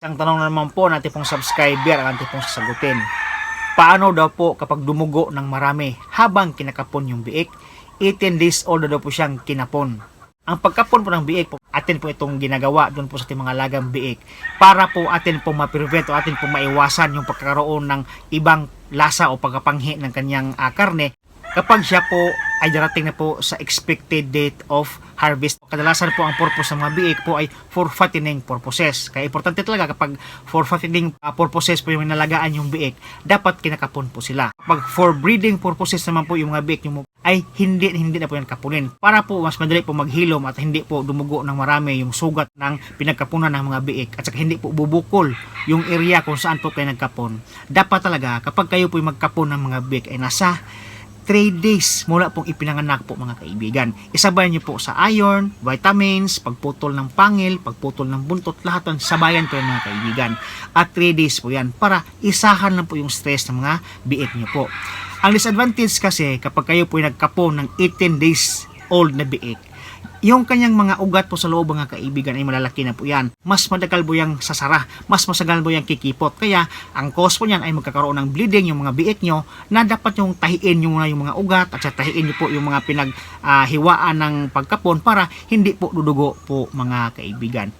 Isang tanong na naman po natin pong subscriber ang ating pong sasagutin. Paano daw po kapag dumugo ng marami habang kinakapon yung biik? 18 days old daw po siyang kinapon. Ang pagkapon po ng biik po, atin po itong ginagawa doon po sa ating mga lagang biik para po atin po ma-prevent o atin po maiwasan yung pagkakaroon ng ibang lasa o pagkapanghi ng kanyang ah, karne kapag siya po ay darating na po sa expected date of harvest. Kadalasan po ang purpose ng mga biik po ay for fattening purposes. Kaya importante talaga kapag for fattening uh, purposes po yung nalagaan yung biik, dapat kinakapon po sila. Kapag for breeding purposes naman po yung mga biik yung ay hindi hindi na po yan kapunin. Para po mas madali po maghilom at hindi po dumugo ng marami yung sugat ng pinagkapunan ng mga biik at saka hindi po bubukol yung area kung saan po kayo nagkapon. Dapat talaga kapag kayo po magkapon ng mga biik ay nasa 3 days mula pong ipinanganak po mga kaibigan. Isabay niyo po sa iron, vitamins, pagputol ng pangil, pagputol ng buntot, lahat ng sabayan po mga kaibigan. At 3 days po yan para isahan lang po yung stress ng mga biit niyo po. Ang disadvantage kasi kapag kayo po ay nagkapo ng 18 days old na biik, yung kanyang mga ugat po sa loob mga kaibigan ay malalaki na po yan. Mas madagal po yung sasara, mas masagal po yung kikipot. Kaya ang cause po niyan ay magkakaroon ng bleeding yung mga biik nyo na dapat yung tahiin nyo muna yung mga ugat at sa tahiin nyo po yung mga pinaghiwaan ng pagkapon para hindi po dudugo po mga kaibigan.